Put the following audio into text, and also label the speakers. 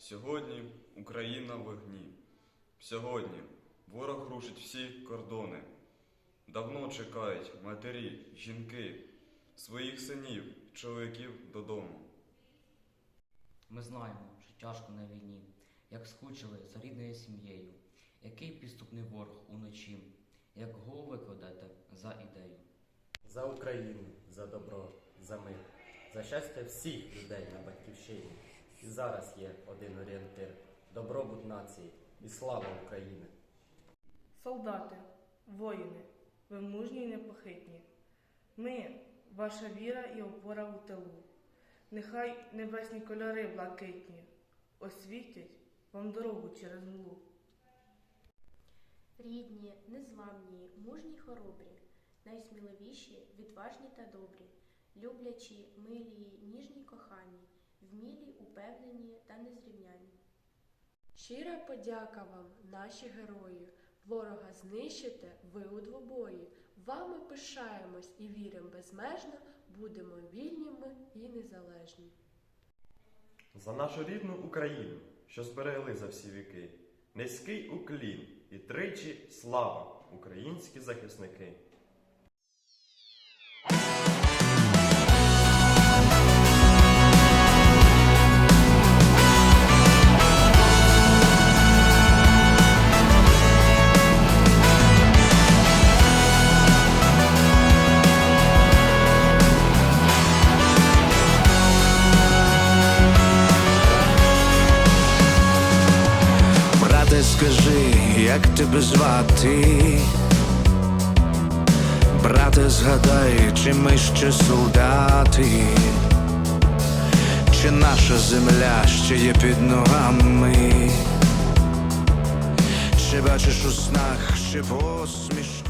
Speaker 1: Сьогодні Україна в вогні. Сьогодні ворог рушить всі кордони. Давно чекають матері, жінки, своїх синів, чоловіків додому.
Speaker 2: Ми знаємо, що тяжко на війні, як скучили за рідною сім'єю, який підступний ворог уночі, як голови кладете за ідею.
Speaker 3: За Україну, за добро, за мир, за щастя всіх людей на батьківщині. І зараз є один орієнтир добробут нації і слава України.
Speaker 4: Солдати, воїни, ви мужні й непохитні. Ми, ваша віра і опора у тилу. Нехай небесні кольори блакитні освітять вам дорогу через млу.
Speaker 5: Рідні, незламні, мужні хоробрі, найсміливіші, відважні та добрі, люблячі, милі, вмілі, упевнені та незрівняні.
Speaker 6: Щира подяка вам, наші герої. Ворога знищите ви у двобої. Вами пишаємось і віримо безмежно, будемо вільні ми і незалежні.
Speaker 7: За нашу рідну Україну, що зберегли за всі віки. Низький уклін і тричі слава, українські захисники.
Speaker 8: Скажи, як тебе звати? Брате, згадай, чи ми ще солдати, чи наша земля ще є під ногами, чи бачиш у снах ще посмішки?